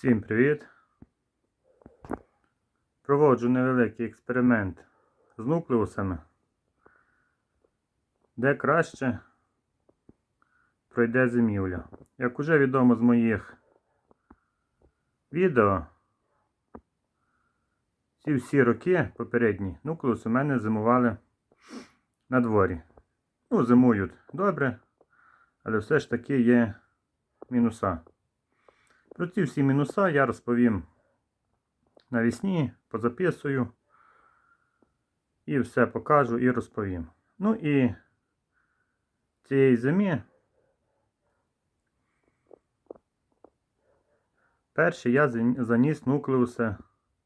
Всім привіт! Проводжу невеликий експеримент з нуклеусами, де краще пройде зимівля. Як уже відомо з моїх відео, ці всі роки попередні нуклеуси у мене зимували на дворі. Ну, зимують добре, але все ж таки є мінуса. Про ці всі мінуса я розповім навесні, позаписую і все покажу і розповім. Ну і цієї зимі перший я заніс нуклеуса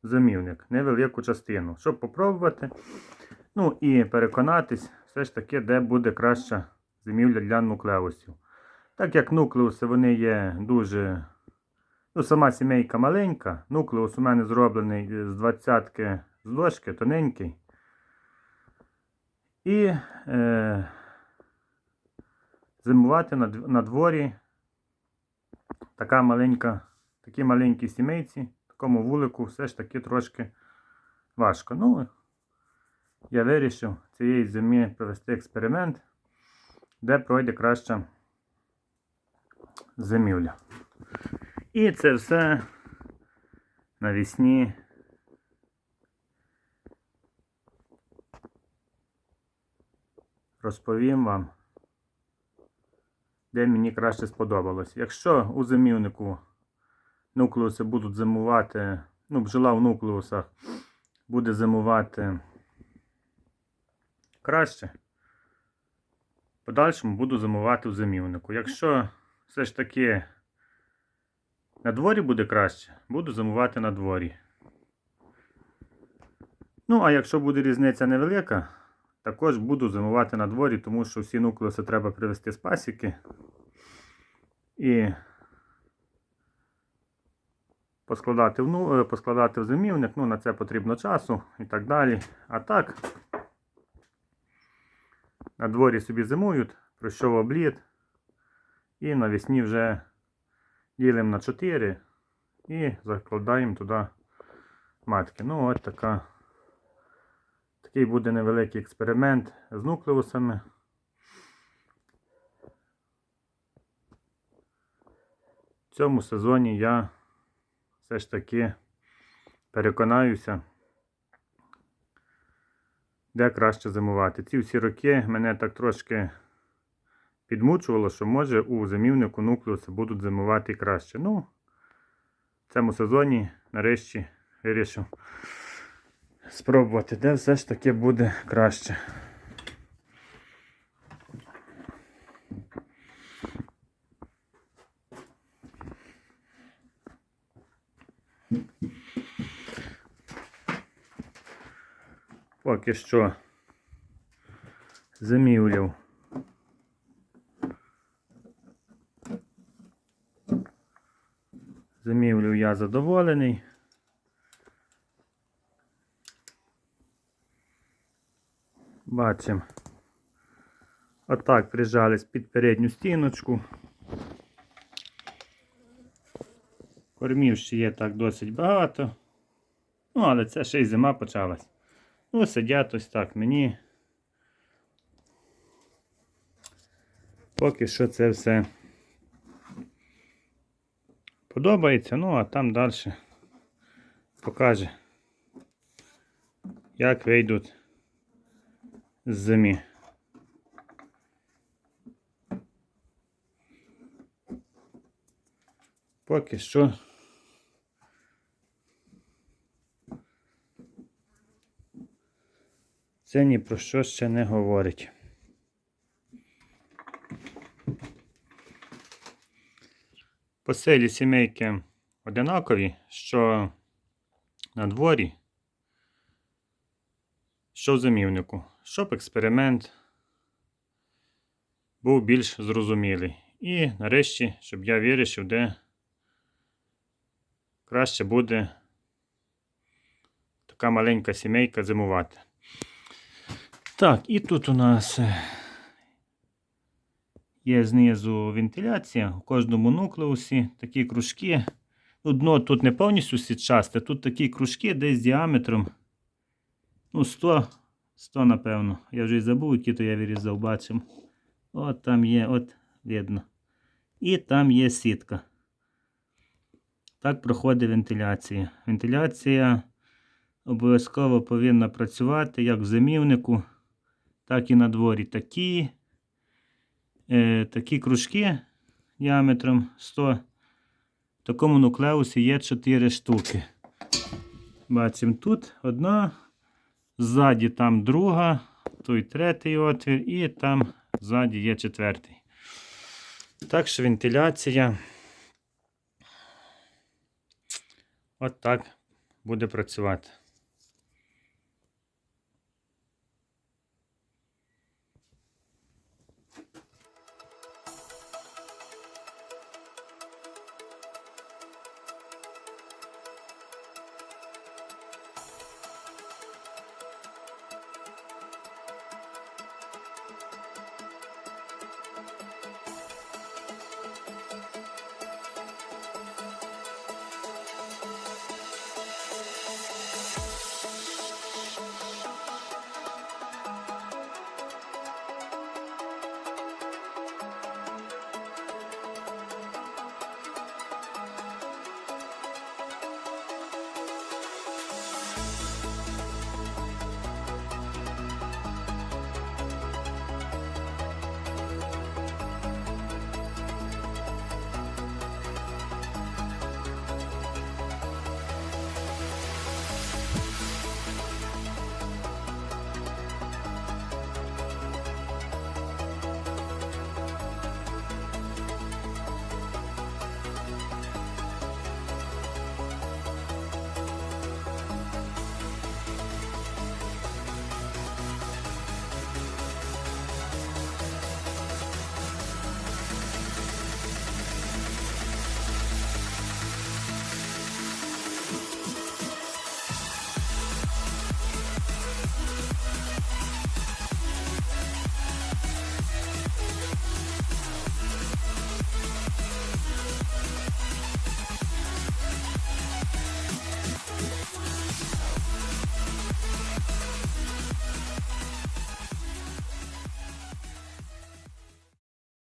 замівник, невелику частину, щоб попробувати. Ну і переконатись, все ж таки, де буде краща зимівля для нуклеусів. Так як нуклеуси вони є дуже Ну, сама сімейка маленька. Нуклеус у мене зроблений з двадцятки з ложки, тоненький. І е, зимувати на, на дворі така маленька, такі маленькі сімейці, такому вулику все ж таки трошки важко. Ну, я вирішив цієї зимі провести експеримент, де пройде краща зимівля. І це все навесні. Розповім вам, де мені краще сподобалось. Якщо у зимівнику нуклеуси будуть зимувати, ну, бджола в нуклеусах буде зимувати краще, подальшому буду зимувати в зимівнику. Якщо все ж таки на дворі буде краще, буду зимувати на дворі. Ну, а якщо буде різниця невелика, також буду зимувати на дворі, тому що всі нуклеуси треба привезти з пасіки і поскладати в, ну, е, поскладати в зимівник. Ну, на це потрібно часу і так далі. А так, на дворі собі зимують, пройшов обліт, і навесні вже ділимо на 4 і закладаємо туди матки. Ну, от така. Такий буде невеликий експеримент з нуклеусами. В цьому сезоні я все ж таки переконаюся, де краще зимувати. Ці всі роки мене так трошки підмучувало, що може у зимівнику нуклеуси будуть зимувати краще. Ну, в цьому сезоні нарешті вирішив спробувати, де все ж таки буде краще. Поки що замівлюв Зимівлю я задоволений. Бачимо. Отак прижались під передню стіночку. Кормів ще є так досить багато. Ну, але це ще й зима почалась. Ну, сидять ось так мені. Поки що це все подобається, ну а там далі покаже, як вийдуть з зимі. Поки що це ні про що ще не говорить. По селі сімейки одинакові, що на дворі, що в зимівнику, щоб експеримент був більш зрозумілий. І нарешті, щоб я вирішив, де краще буде така маленька сімейка зимувати. Так, і тут у нас е, Є знизу вентиляція у кожному нуклеусі такі кружки. Дно тут не повністю сітчасте, тут такі кружки десь діаметром. Ну, 100, 100, напевно. Я вже й забув, які то я вирізав, бачимо. От там є, от видно. І там є сітка. Так проходить вентиляція. Вентиляція обов'язково повинна працювати як в зимівнику, так і на дворі. Такі, е, такі кружки діаметром 100. В такому нуклеусі є 4 штуки. Бачимо тут одна, ззаді там друга, той третій отвір, і там ззаді є четвертий. Так що вентиляція. От так буде працювати.